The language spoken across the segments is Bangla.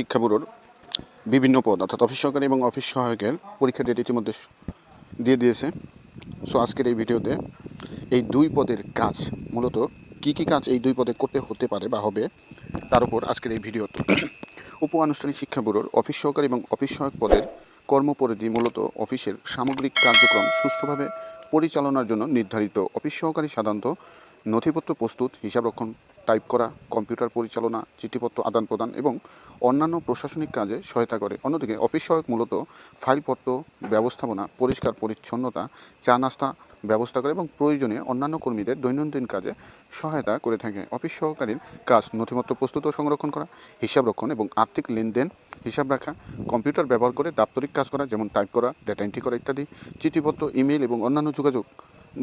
শিক্ষা ব্যুরোর বিভিন্ন পদ, অর্থাৎ অফিস সহকারী এবং অফিস সহায়কের পরীক্ষা ডেট ইতিমধ্যে দিয়ে দিয়েছে। সো আজকের এই ভিডিওতে এই দুই পদের কাজ, মূলত কি কি কাজ এই দুই পদে করতে হতে পারে বা হবে, তার উপর আজকের এই ভিডিও। উপ আনুষ্ঠানিক শিক্ষা ব্যুরোর অফিস সহকারী এবং অফিস সহায়ক পদের কর্মপরিধি মূলত অফিসের সামগ্রিক কার্যক্রম সুষ্ঠুভাবে পরিচালনার জন্য নির্ধারিত। অফিস সহকারী সাধারণত নথিপত্র প্রস্তুত হিসাবরক্ষণ টাইপ করা, কম্পিউটার পরিচালনা, চিঠিপত্র আদান প্রদান এবং অন্যান্য প্রশাসনিক কাজে সহায়তা করে। অন্যদিকে অফিস সহায়ক মূলত ফাইলপত্র ব্যবস্থাপনা, পরিষ্কার পরিচ্ছন্নতা, চা নাস্তা ব্যবস্থা করে এবং প্রয়োজনে অন্যান্য কর্মীদের দৈনন্দিন কাজে সহায়তা করে থাকে। অফিস সহকারীর কাজ নথিপত্র প্রস্তুত ও সংরক্ষণ করা, হিসাব রক্ষণ এবং আর্থিক লেনদেন হিসাব রাখা, কম্পিউটার ব্যবহার করে দাপ্তরিক কাজ করা, যেমন টাইপ করা, ডেটা এন্ট্রি করা ইত্যাদি, চিঠিপত্র ইমেল এবং অন্যান্য যোগাযোগ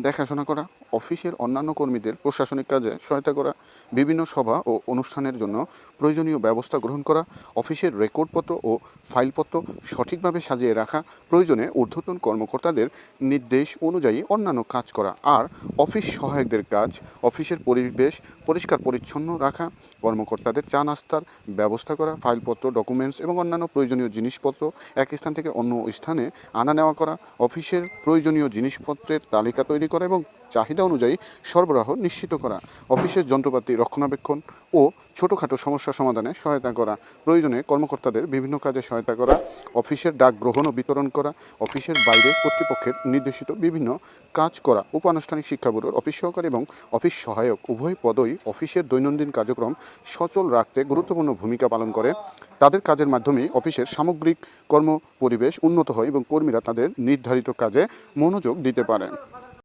দেখাশোনা করা অফিসের অন্যান্য কর্মীদের প্রশাসনিক কাজে সহায়তা করা, বিভিন্ন সভা ও অনুষ্ঠানের জন্য প্রয়োজনীয় ব্যবস্থা গ্রহণ করা, অফিসের রেকর্ডপত্র ও ফাইলপত্র সঠিকভাবে সাজিয়ে রাখা, প্রয়োজনে ঊর্ধ্বতন কর্মকর্তাদের নির্দেশ অনুযায়ী অন্যান্য কাজ করা আর অফিস সহায়কদের কাজ, অফিসের পরিবেশ পরিষ্কার পরিচ্ছন্ন রাখা, কর্মকর্তাদের চা নাস্তার ব্যবস্থা করা, ফাইলপত্র, ডকুমেন্টস এবং অন্যান্য প্রয়োজনীয় জিনিসপত্র এক স্থান থেকে অন্য স্থানে আনা নেওয়া করা, অফিসের প্রয়োজনীয় জিনিসপত্রের তালিকা তৈরি করা এবং চাহিদা অনুযায়ী সরবরাহ নিশ্চিত করা, অফিসের যন্ত্রপাতি রক্ষণাবেক্ষণ ও ছোটোখাটো সমস্যা সমাধানে সহায়তা করা, প্রয়োজনে কর্মকর্তাদের বিভিন্ন কাজে সহায়তা করা, অফিসের ডাক গ্রহণ ও বিতরণ করা, অফিসের বাইরে কর্তৃপক্ষের নির্দেশিত বিভিন্ন কাজ করা উপানুষ্ঠানিক শিক্ষা ব্যুরোর অফিস সহকারী এবং অফিস সহায়ক উভয় পদই অফিসের দৈনন্দিন কার্যক্রম সচল রাখতে গুরুত্বপূর্ণ ভূমিকা পালন করে। তাদের কাজের মাধ্যমে অফিসের সামগ্রিক কর্ম পরিবেশ উন্নত হয় এবং কর্মীরা তাদের নির্ধারিত কাজে মনোযোগ দিতে পারে।